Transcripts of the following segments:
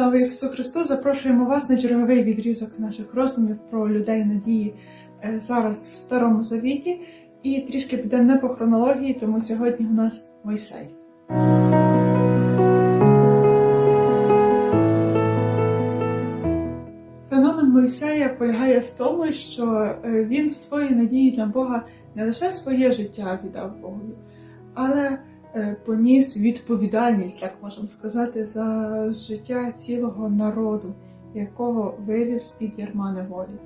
Ісусу Христу запрошуємо вас на черговий відрізок наших роздумів про людей надії е, зараз в Старому Завіті. І трішки підемо не по хронології, тому сьогодні у нас Мойсей. Феномен Мойсея полягає в тому, що е, він в своїй надії на Бога не лише своє життя віддав Богу, але поніс відповідальність, так можемо сказати, за життя цілого народу, якого вивів з-під ярма неволі.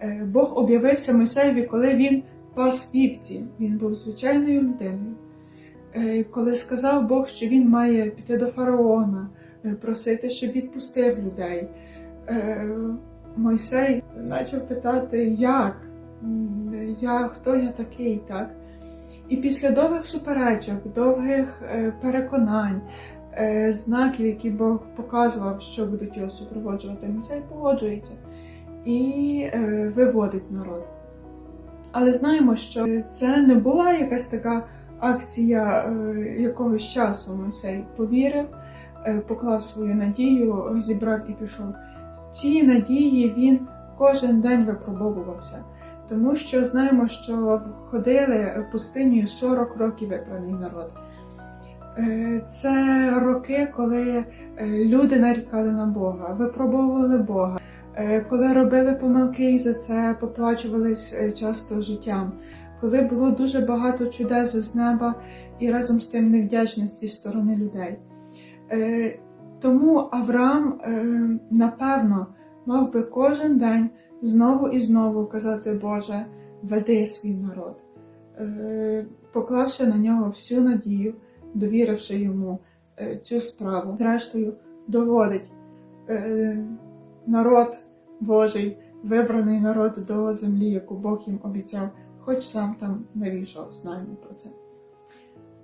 Е, Бог об'явився Мойсеєві, коли він пас вівці, він був звичайною людиною. Е, Коли сказав Бог, що він має піти до фараона, е, просити, щоб відпустив людей. Е, Мойсей почав питати, як? Я, хто я такий, так? І після довгих суперечок, довгих е, переконань, е, знаків, які Бог показував, що будуть його супроводжувати, Мойсей погоджується і е, виводить народ. Але знаємо, що це не була якась така акція якогось часу. Мойсей повірив, поклав свою надію, зібрав і пішов. В цій надії він кожен день випробовувався, тому що знаємо, що ходили пустинею 40 років вибраний народ. Е, Це роки, коли е, люди нарікали на Бога, випробовували Бога, е, коли робили помилки і за це поплачувались часто життям, коли було дуже багато чудес з неба і разом з тим невдячності з сторони людей. Тому Авраам, напевно, мав би кожен день знову і знову казати, Боже, веди свій народ, Е, поклавши на нього всю надію, довіривши йому е, цю справу. Зрештою, доводить е, народ Божий, вибраний народ до землі, яку Бог їм обіцяв, хоч сам там не війшов, знаємо про це.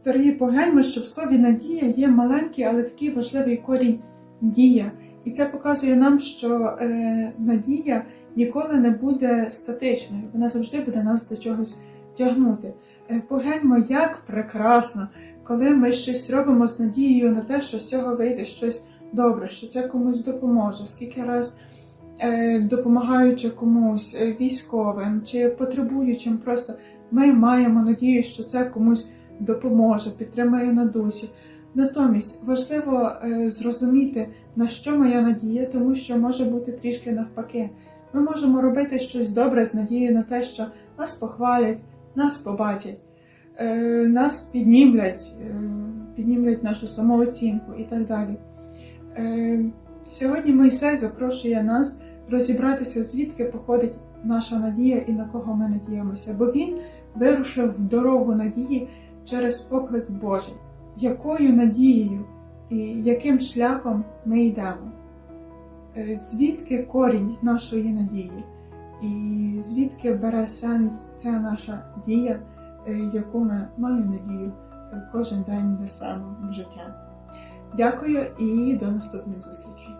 Дорогі, погляньмо, що в слові надія є маленький, але такий важливий корінь дія. І це показує нам, що е, надія ніколи не буде статичною, вона завжди буде нас до чогось тягнути. Е, погляньмо, як прекрасно, коли ми щось робимо з надією на те, що з цього вийде щось добре, що це комусь допоможе. Скільки раз е, допомагаючи комусь е, військовим чи потребуючим, просто ми маємо надію, що це комусь допоможе, підтримає на дусі. Натомість важливо зрозуміти, на що моя надія, тому що може бути трішки навпаки. Ми можемо робити щось добре з надією на те, що нас похвалять, нас побачать, е, нас піднімлять, е, піднімлять нашу самооцінку і так далі. Е, Сьогодні Мойсей запрошує нас розібратися, звідки походить наша надія і на кого ми надіємося, бо він вирушив в дорогу надії через поклик Божий, якою надією і яким шляхом ми йдемо, звідки корінь нашої надії, і звідки бере сенс ця наша дія, е, яку ми маю надію е, кожен день несемо в життя. Дякую і до наступних зустрічей.